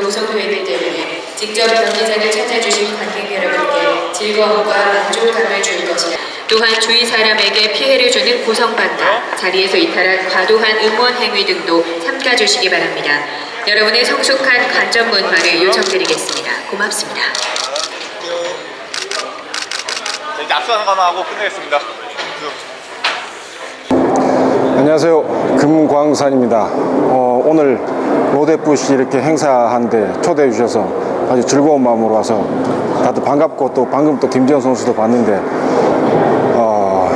있기 때문에 직접 경기장을 찾아주신 관객 여러분께 즐거움과 만족감을 줄 것이다. 또한 주위 사람에게 피해를 주는 고성방가, 자리에서 이탈한 과도한 응원 행위 등도 삼가 주시기 바랍니다. 여러분의 성숙한 관전 문화를 요청드리겠습니다. 고맙습니다. 자, 이제 것만 하고 끝내겠습니다. 안녕하세요. 금광산입니다. 어, 오늘 로데푸시 이렇게 행사한데 초대해 주셔서 아주 즐거운 마음으로 와서 다들 반갑고 또 방금 또 김지현 선수도 봤는데 어,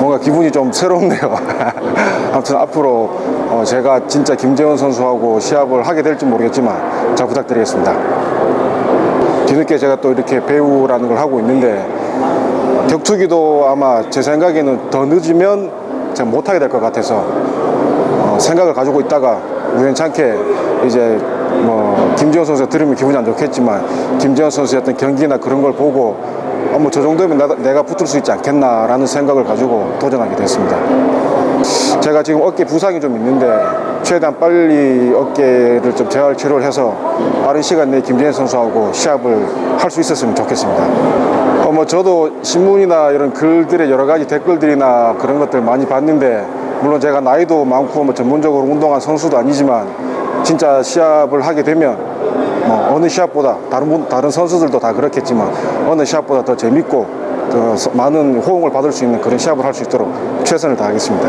뭔가 기분이 좀 새롭네요. 아무튼 앞으로 어, 제가 진짜 김재원 선수하고 시합을 하게 될지 모르겠지만 잘 부탁드리겠습니다. 뒤늦게 제가 또 이렇게 배우라는 걸 하고 있는데 격투기도 아마 제 생각에는 더 늦으면 제가 못하게 될 것 같아서 어, 생각을 가지고 있다가 우연찮게 이제 뭐 김지현 선수 들으면 기분이 안 좋겠지만 김지현 선수의 어떤 경기나 그런 걸 보고 어, 뭐저 정도면 나, 내가 붙을 수 있지 않겠나라는 생각을 가지고 도전하게 됐습니다. 제가 지금 어깨 부상이 좀 있는데 최대한 빨리 어깨를 좀 재활 치료를 해서 빠른 시간 내에 김진현 선수하고 시합을 할 수 있었으면 좋겠습니다. 어, 뭐 저도 신문이나 이런 글들의 여러 가지 댓글들이나 그런 것들 많이 봤는데 물론 제가 나이도 많고 뭐 전문적으로 운동한 선수도 아니지만 진짜 시합을 하게 되면 뭐 어느 시합보다 다른 분, 다른 선수들도 다 그렇겠지만 어느 시합보다 더 재밌고 더 서- 많은 호응을 받을 수 있는 그런 시합을 할 수 있도록 최선을 다하겠습니다.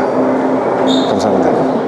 감사합니다.